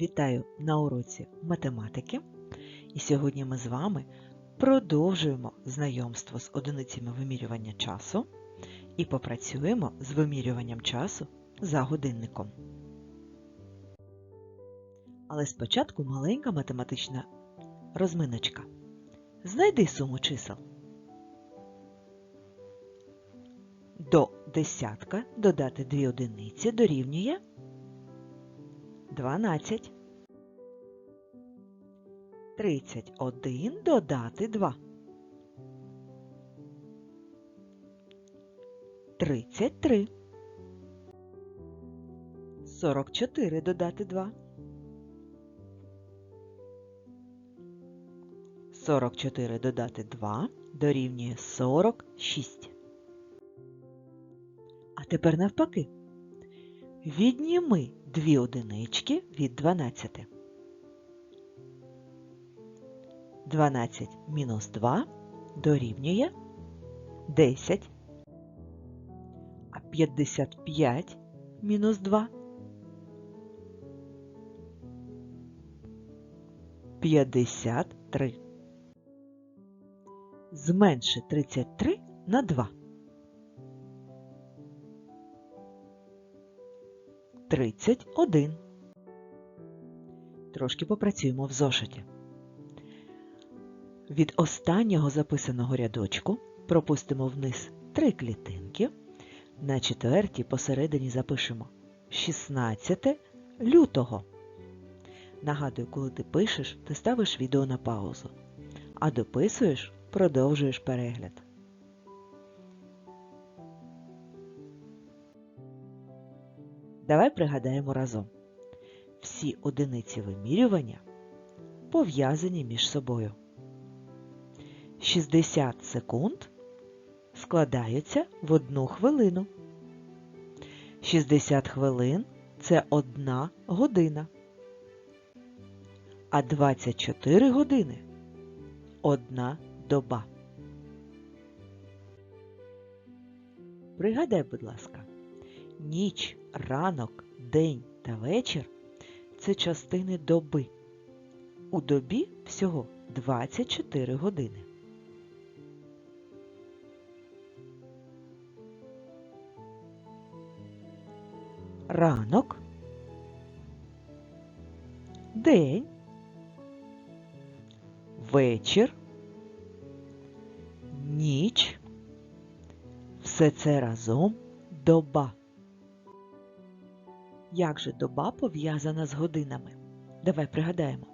Вітаю на уроці математики. І сьогодні ми з вами продовжуємо знайомство з одиницями вимірювання часу і попрацюємо з вимірюванням часу за годинником. Але спочатку маленька математична розминочка. Знайди суму чисел. До десятка додати дві одиниці дорівнює 12. 31 додати 2. 33. 44 додати 2. 44 додати 2 дорівнює 46. А тепер навпаки. Відніми дві одинички від 12. 12 мінус 2 дорівнює 10. А 55 мінус 2 53. Зменши 33 на 2. 31. Трошки попрацюємо в зошиті. Від останнього записаного рядочку пропустимо вниз три клітинки. На четвертій посередині запишемо 16 лютого. Нагадую, коли ти пишеш, ти ставиш відео на паузу, а дописуєш, продовжуєш перегляд. Давай пригадаємо разом. Всі одиниці вимірювання пов'язані між собою. 60 секунд складаються в одну хвилину. 60 хвилин це одна година. А 24 години одна доба. Пригадай, будь ласка, ніч, ранок, день та вечір це частини доби. У добі всього 24 години. Ранок, день, вечір, ніч. Все це разом доба. Як же доба пов'язана з годинами? Давай пригадаємо.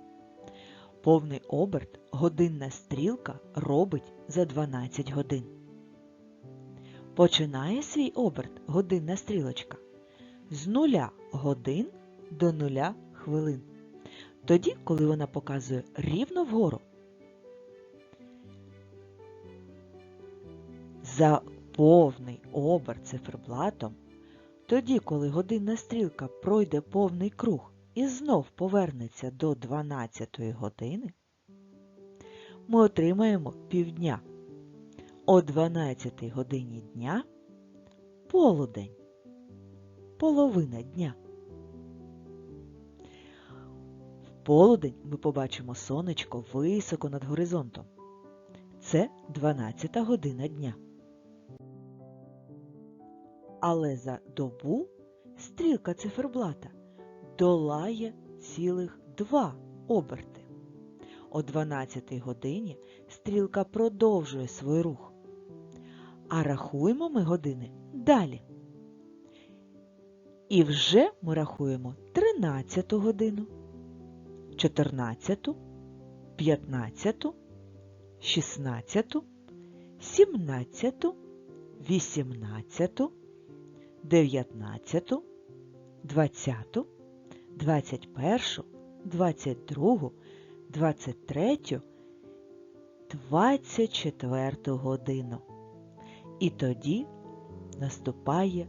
Повний оберт годинна стрілка робить за 12 годин. Починає свій оберт годинна стрілочка з нуля годин до нуля хвилин. Тоді, коли вона показує рівно вгору. За повний оберт циферблатом тоді, коли годинна стрілка пройде повний круг і знов повернеться до 12 години, ми отримаємо півдня. О 12 годині дня полудень, половина дня. В полудень ми побачимо сонечко високо над горизонтом. Це 12 година дня. Але за добу стрілка циферблата долає цілих два оберти. О 12 годині стрілка продовжує свій рух. А рахуємо ми години далі. І вже ми рахуємо 13 годину, 14, 15, 16, 17, 18, 19, 20, 21, 22, 23, 24 годину. І тоді наступає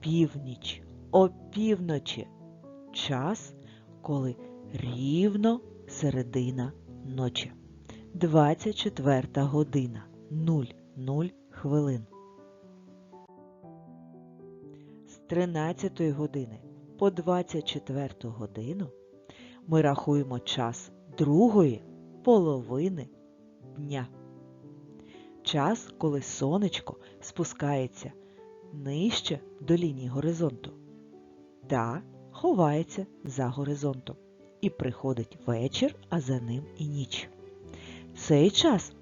північ, опівночі, час, коли рівно середина ночі. 24 година 00 хвилин. 13 години по 24 годину ми рахуємо час другої половини дня. Час, коли сонечко спускається нижче до лінії горизонту та ховається за горизонтом. І приходить вечір, а за ним і ніч. Цей час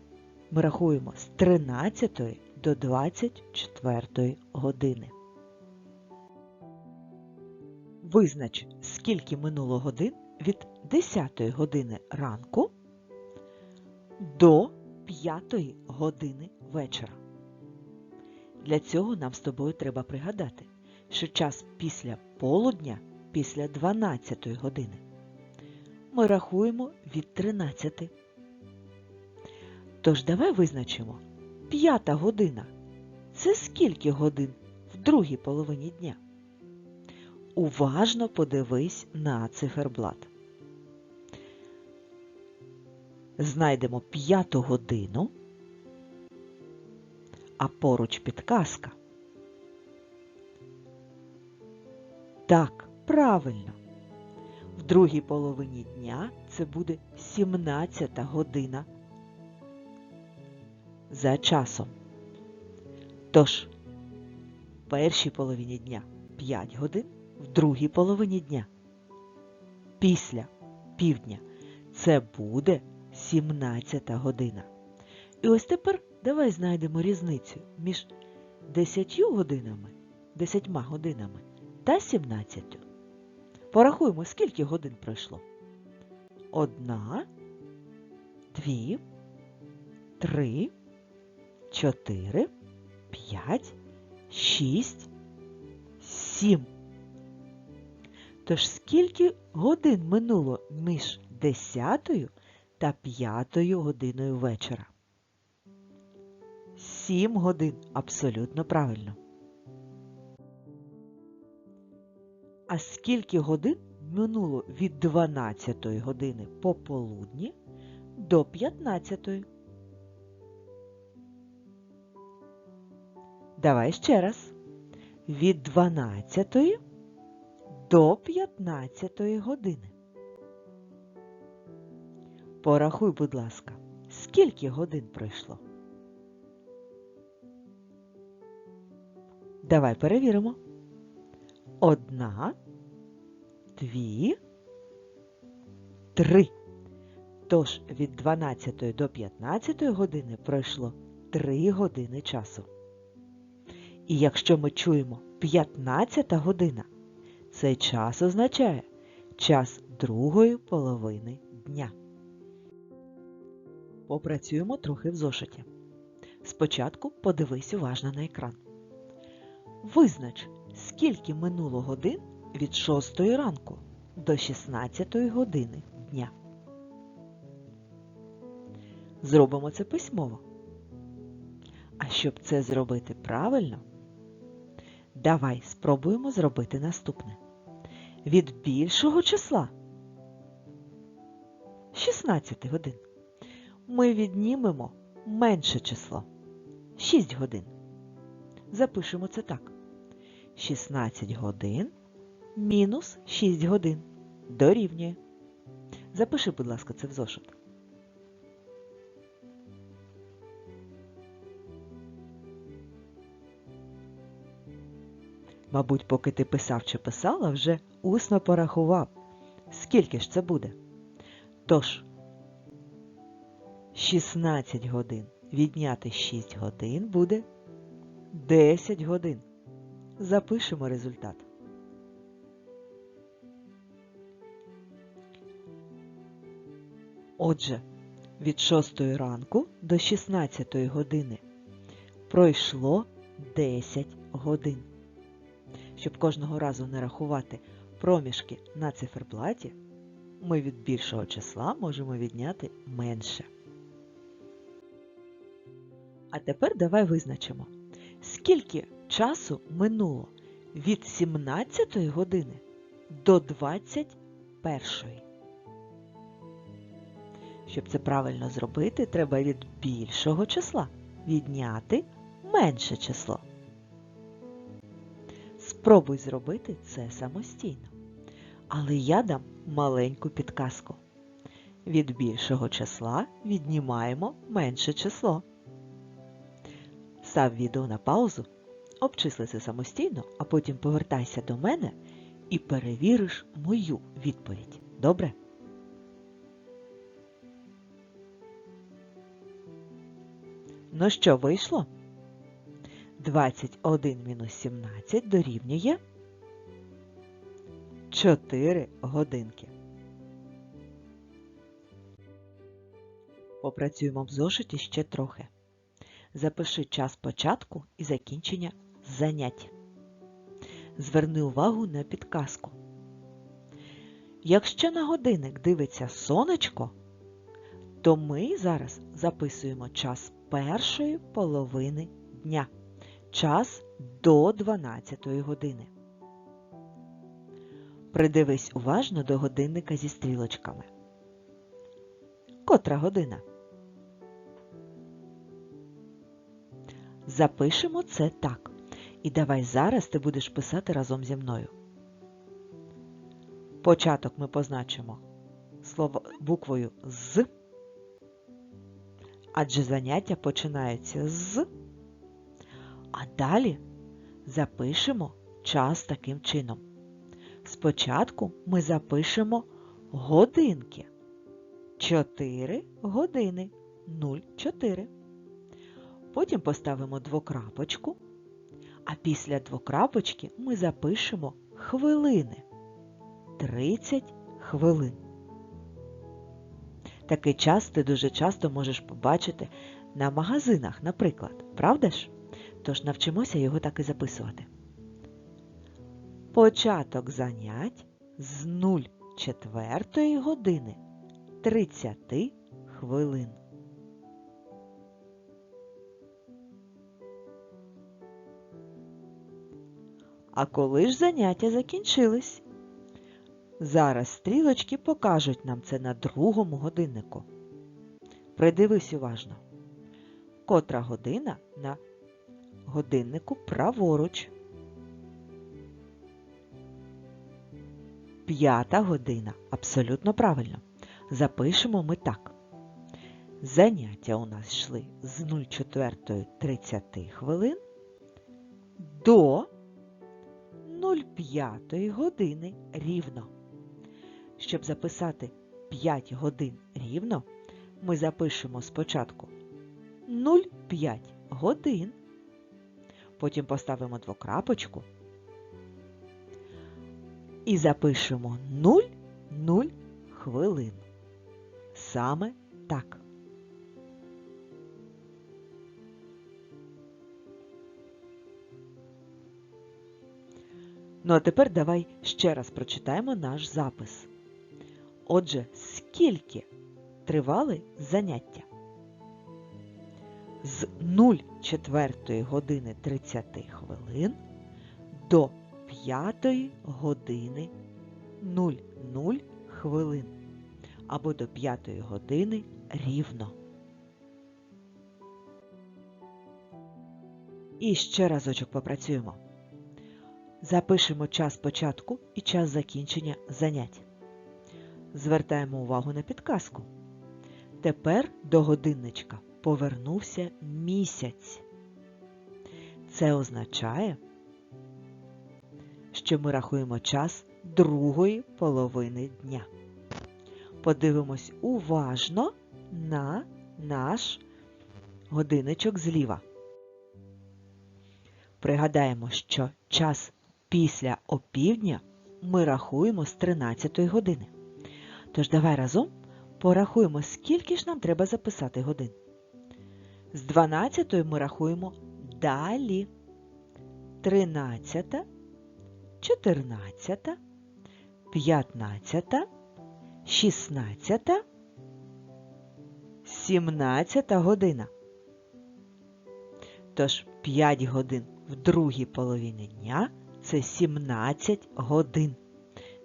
ми рахуємо з 13 до 24 години. Визнач, скільки минуло годин від 10 години ранку до 5 години вечора. Для цього нам з тобою треба пригадати, що час після полудня, після 12 години, ми рахуємо від 13. Тож давай визначимо, п'ята година це скільки годин в другій половині дня? Уважно подивись на циферблат. Знайдемо п'яту годину, а поруч підказка. Так, правильно. В другій половині дня це буде 17 година за часом. Тож, в першій половині дня 5 годин, в другій половині дня після півдня це буде 17 година. І ось тепер давай знайдемо різницю між 10 годинами, 10 годинами та 17. Порахуємо, скільки годин пройшло. Одна, дві, три, чотири, п'ять, шість, сім. Тож скільки годин минуло між 10 та 5 годиною вечора? Сім годин абсолютно правильно. А скільки годин минуло від 12 години пополудні до 15? Давай ще раз. Від 12 до 15 години. Порахуй, будь ласка, скільки годин пройшло? Давай перевіримо. Одна, дві, три. Тож від 12 до 15 години пройшло 3 години часу. І якщо ми чуємо 15 година, цей час означає час другої половини дня. Попрацюємо трохи в зошиті. Спочатку подивись уважно на екран. Визнач, скільки минуло годин від 6 ранку до 16 години дня. Зробимо це письмово. А щоб це зробити правильно, давай спробуємо зробити наступне. Від більшого числа 16 годин ми віднімемо менше число 6 годин. Запишемо це так. 16 годин мінус 6 годин дорівнює. Запиши, будь ласка, це в зошит. Мабуть, поки ти писав чи писала, вже усно порахував. Скільки ж це буде? Тож, 16 годин відняти 6 годин буде 10 годин. Запишемо результат. Отже, від 6 ранку до 16 години пройшло 10 годин. Щоб кожного разу не рахувати проміжки на циферблаті, ми від більшого числа можемо відняти менше. А тепер давай визначимо, скільки часу минуло від 17 години до 21. Щоб це правильно зробити, треба від більшого числа відняти менше число. Спробуй зробити це самостійно. Але я дам маленьку підказку. Від більшого числа віднімаємо менше число. Став відео на паузу, обчисли це самостійно, а потім повертайся до мене і перевіриш мою відповідь. Добре? Ну що, вийшло? 21 мінус 17 дорівнює 4 годинки. Попрацюємо в зошиті ще трохи. Запиши час початку і закінчення занять. Зверни увагу на підказку. Якщо на годинник дивиться сонечко, то ми зараз записуємо час першої половини дня. Час до 12 години. Придивись уважно до годинника зі стрілочками. Котра година? Запишемо це так. І давай зараз ти будеш писати разом зі мною. Початок ми позначимо слово буквою з, адже заняття починаються з, а далі запишемо час таким чином. Спочатку ми запишемо годинки. 4 години 04. Потім поставимо двокрапочку, а після двокрапочки ми запишемо хвилини. 30 хвилин. Такий час ти дуже часто можеш побачити на магазинах, наприклад, правда ж? Тож навчимося його так і записувати. Початок занять з 04 години 30 хвилин. А коли ж заняття закінчились? Зараз стрілочки покажуть нам це на другому годиннику. Придивись уважно. Котра година на годиннику праворуч. П'ята година. Абсолютно правильно. Запишемо ми так. Заняття у нас йшли з 04.30 хвилин до 05 години рівно. Щоб записати 5 годин рівно, ми запишемо спочатку 0,5 годин, потім поставимо двокрапочку і запишемо 0,0 хвилин. Саме так. Ну а тепер давай ще раз прочитаємо наш запис. Отже, скільки тривали заняття? З 04 години 30 хвилин до 5 години 00 хвилин або до 5 години рівно. І ще разочок попрацюємо. Запишемо час початку і час закінчення занять. Звертаємо увагу на підказку. Тепер до годинничка повернувся місяць. Це означає, що ми рахуємо час другої половини дня. Подивимось уважно на наш годинничок зліва. Пригадаємо, що час після опівдня ми рахуємо з 13 години. Тож давай разом порахуємо, скільки ж нам треба записати годин. З 12 ми рахуємо далі. 13, 14, 15, 16, 17 година. Тож 5 годин в другій половині дня це 17 годин.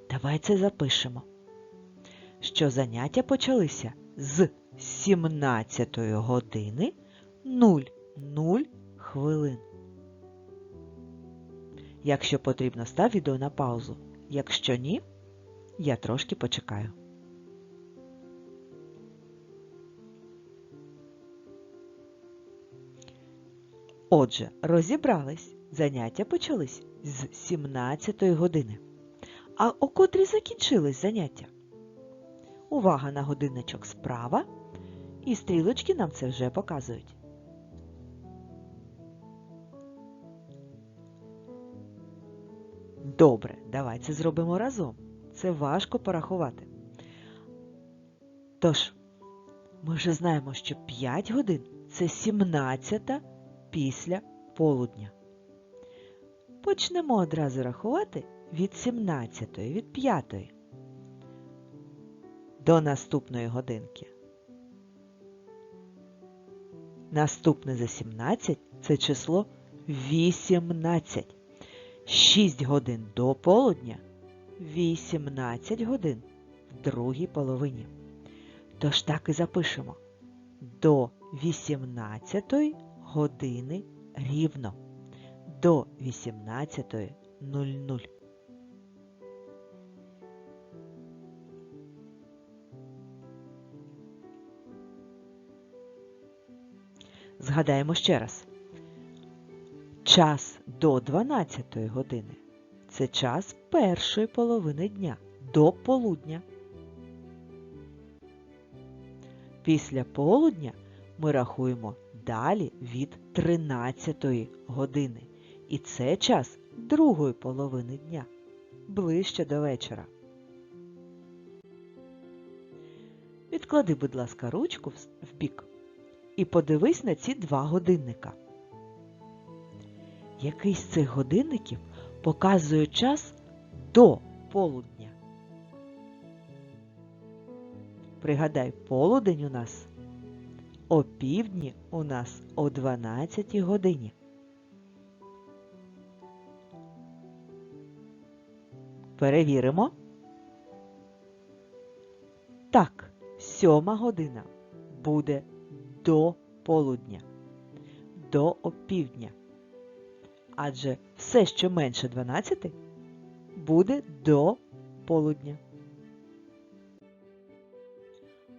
Давай це запишемо. Що заняття почалися з 17 години 00 хвилин. Якщо потрібно, став відео на паузу. Якщо ні, я трошки почекаю. Отже, розібрались. Заняття почались з 17 години. А о котрій закінчились заняття? Увага на годинничок справа, і стрілочки нам це вже показують. Добре, давай це зробимо разом. Це важко порахувати. Тож, ми вже знаємо, що 5 годин це 17 після полудня. Почнемо одразу рахувати від 17, від 5 до наступної годинки. Наступне за 17 це число 18. 6 годин до полудня, 18 годин в другій половині. Тож так і запишемо до 18 години рівно. До 18.00. Згадаємо ще раз. Час до 12 години це час першої половини дня до полудня. Після полудня ми рахуємо далі від 13 години. І це час другої половини дня, ближче до вечора. Відклади, будь ласка, ручку в бік і подивись на ці два годинника. Який з цих годинників показує час до полудня? Пригадай, полудень у нас о півдні у нас о 12 годині. Перевіримо. Так, сьома година буде до полудня, до опівдня. Адже все, що менше 12, буде до полудня.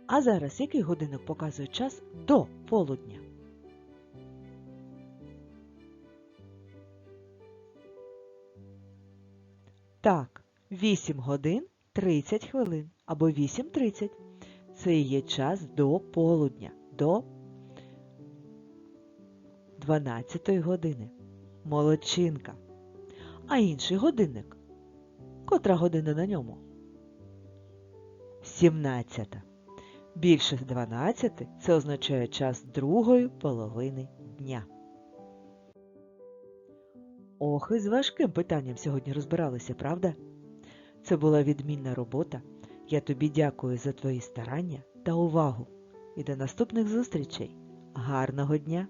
А зараз який годинник показує час до полудня? Так, 8 годин 30 хвилин або 8.30. Це є час до полудня, до 12 години. Молодчинка. А інший годинник? Котра година на ньому? 17. Більше 12 це означає час другої половини дня. Ох, і з важким питанням сьогодні розбиралися, правда? Це була відмінна робота. Я тобі дякую за твої старання та увагу. І до наступних зустрічей. Гарного дня!